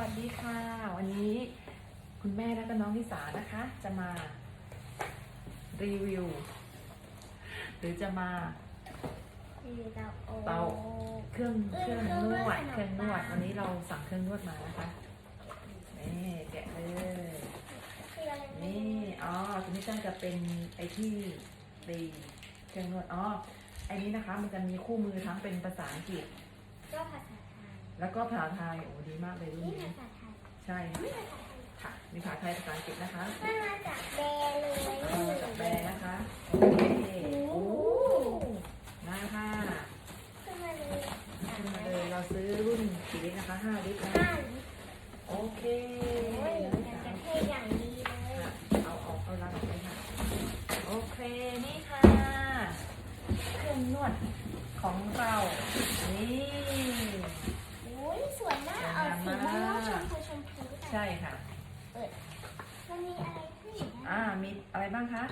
วัสดีค่ะ วันนี้คุณแม่และก็น้องทิสานะคะ จะมารีวิว หรือจะมาคือเตาโอเตาเครื่องเครื่องนวดเคเครื่รื่อองงนวดนวดวันนี้เราสั่งเครื่องนวดมานะคะนี่แกะเลยคืออะไรไม่นี่รู้อ๋อตัวนี้ก็จะเป็นไอที่ตีเครื่องนวดอ๋อไอนี้นะคะมันจะมีคู่มือทั้งเป็นภาษาอังกฤษก็ภาษาไทย แล้วก็ภาษาไทยโอ้ดีมากเลยรุ่นนี่นี้ภาษาไทยใช่นี่ภาษาไทยค่ะมีภาษาไทยภาษาอังกฤษนะคะมันมาจากแบร์เลยเออจากแบรนด์นะคะโอเคโอ้มาค่ะขึ้นมาเลยขึ้นมาเลยเราซื้อรุ่นกี่ลิตรนะคะ5ลิตรนะห้าลิตร โอเค โอ้ย นะ มัน คะ จะเท่อย่างดีเลย ค่ะเอาเอาเอาลังออกไปค่ะ โอเค นี่ค่ะ เครื่องนวดของเรา นี่ โอ้ยสวยมากเอาสีม่วงชมพูชมพู ใช่ค่ะเปิดมันมีอะไรให้อีกนะอ่า มีอะไรบ้างคะ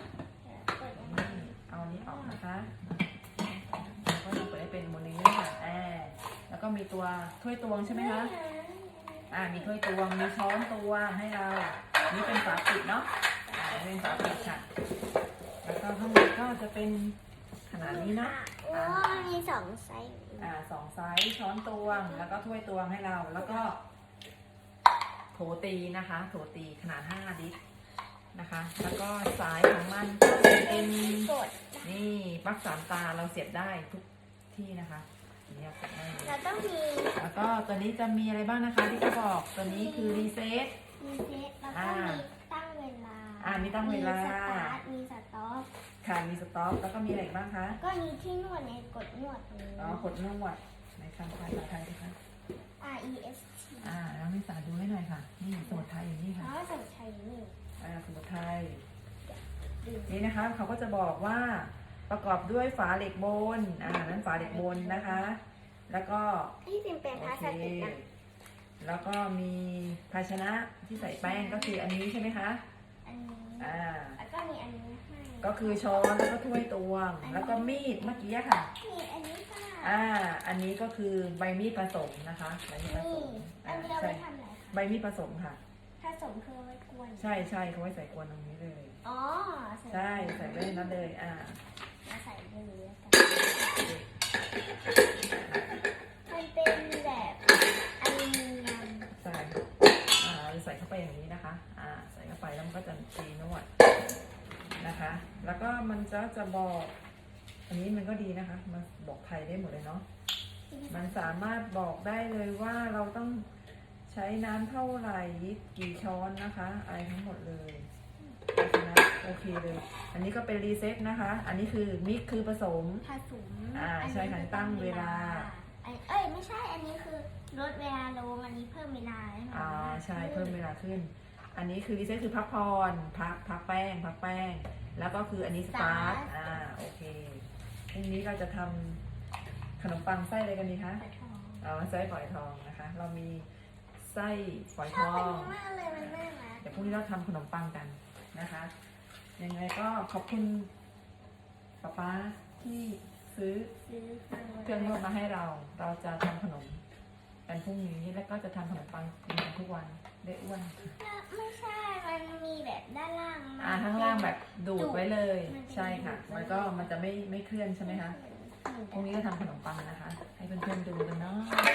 เปิดยังไงนี่เอาอันนี้ออกนะคะแล้วก็จะเปิดให้เป็นโมเดลนี่ค่ะแอร์แล้วก็มีตัวถ้วยตวงใช่ไหมคะ อ่า มีถ้วยตวง มีช้อนตวงให้เรา นี่เป็นฝาปิดเนาะอ่าเป็นฝาปิดค่ะ แล้วก็ข้างในก็จะเป็นขนาดนี้เนาะ โอ้มีสองไซส์อ่าสองไซส์ช้อนตวง แล้วก็ถ้วยตวงให้เรา แล้วก็ โถตีนะคะ โถตีขนาด 5 ลิตรนะคะ แล้วก็สายของมันก็จะเป็นกดนี่ปลั๊กสามตาเราเสียบได้ทุกที่นะคะอันนี่เสียบได้เลยเราต้องมีแล้วก็ตัวนี้จะมีอะไรบ้างนะคะที่เขาบอกตัวนี้คือรีเซ็ตมีเซตแล้วก็อ่ามีตั้งเวลาอ่ามีตั้งเวลาสตาร์ทมีสต็อปค่ะมีสต็อปแล้วก็มีอะไรอีกบ้างคะ ก็มีที่นวดในกดนวดตรงนี้อ๋อกดนวดในคำภาษาไทยสิคะ R E S T อ่าน้องนิสาดูให้หน่อยค่ะ นี่สมุดไทยอยู่นี่เพค่ะราะว่าสมุดไทยนี่อ่าสมุดไทยดึงนี่นะคะเขาก็จะบอกว่าประกอบด้วยฝาเหล็กบน อ่า นั้นฝาเหล็กบนนะคะ แล้วก็ที่เป็นเป็นพโอลาสเคติกนะแล้วก็มีภาชนะที่ใส่แป้งก็คืออันนี้ใช่ไหมคะ อันนี้ อ่า แล้วก็มีอันนี้ให้ก็คือช้อนแล้วก็ถ้วยตวง แล้วก็มีดเมื่อกี้อะค่ะ มีอันนี้ค่ะ อ่า อันนี้ก็คือใบมีดผสมนะคะใบมีดผสนี่มอัอ่านนี้เอาใช่ไว้ทำอะไรคะใบมีดผสมค่ะ ผสมคือเอาไว้กวนใช่ใช่เขาไว้ใส่กวนตรงนี้เลย อ๋อใช่ใส่ไว้ในนั้นเลย อ่า มาใส่เลยแล้วกันมันเป็นแบบอลูมิเนียมใส่อ่าใส่เข้าไปอย่างนี้นะคะ อ่า ใส่เข้าไปแล้วมันก็จะตีนวดนะคะ แล้วก็มันจะจะบอก อันนี้มันก็ดีนะคะ มันบอกไทยได้หมดเลยเนาะ มันสามารถบอกได้เลยว่าเราต้องใช้น้ำเท่าไหร่กี่ช้อนนะคะอะไรทั้งหมดเลยเพราะฉะนั้นโอเคเลย อันนี้ก็เป็นรีเซ็ตนะคะ อันนี้คือมิกคือผสม ผสมอ่าใช่ค่ะตั้งเวลาอันเอ้ยไม่ใช่ อันนี้คือลดเวลาลงอันนี้เพิ่มเวลาให้มันอ่าใช่เพิ่มเวลาขึ้น อันนี้คือรีเซ็ตคือพักผ่อนพักพักแป้งพักแป้ง แล้วก็คืออันนี้สตาร์ทอ่าโอเคพ รุ่งนี้เราจะทำขนมปังไส้อะไรกันดีคะฝอยทองเอาไส้ฝอยทองนะคะ เรามีไส้ฝอยชทอบออันง นี้มากเลยมันน่ารักเดี๋ยวพรุ่งนี้เราทำขนมปังกันนะคะ ยังไงก็ขอบคุณป๊าป๊าที่ซื้อซื้อเครื่องนวดมาให้เรา เราจะทำขนมกันพรุ่งนี้แล้วก็จะทำขนมปังกินกันทุกวันได้อ้วน ไม่ใช่ มันมีแอ่าข้างล่างแบบดูดไว้เลยมันเป็นใช่ค่ะดูดไว้มันก็มันจะไม่ไม่เคลื่อนใช่ไหมคะพรุ่งนี้จะทำขนมปังนะคะ ให้เพื่อนๆดูกันเนาะไม่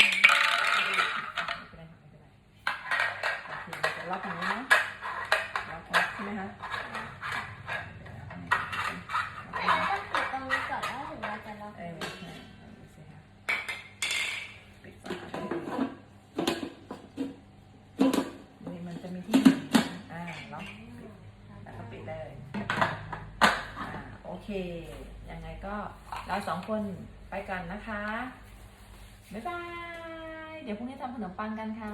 เป็นไรค่ะไม่เป็นไรโอเคเราจะล็อกอย่างนี้เนาะล็อกล็อกใช่ไหมคะ เราต้องปิดตรงนี้ก่อนแล้วถึงเราจะล็อก เออใช่เอาดูสิคะปิดฝานี่มันจะมีที่อ่าล็อกปิด แล้วก็ปิดเลยอ่าโอเค ยังไงก็เราสองคนไปกันนะคะ บ๊ายบาย เดี๋ยวพรุ่งนี้ทำขนมปังกันค่ะ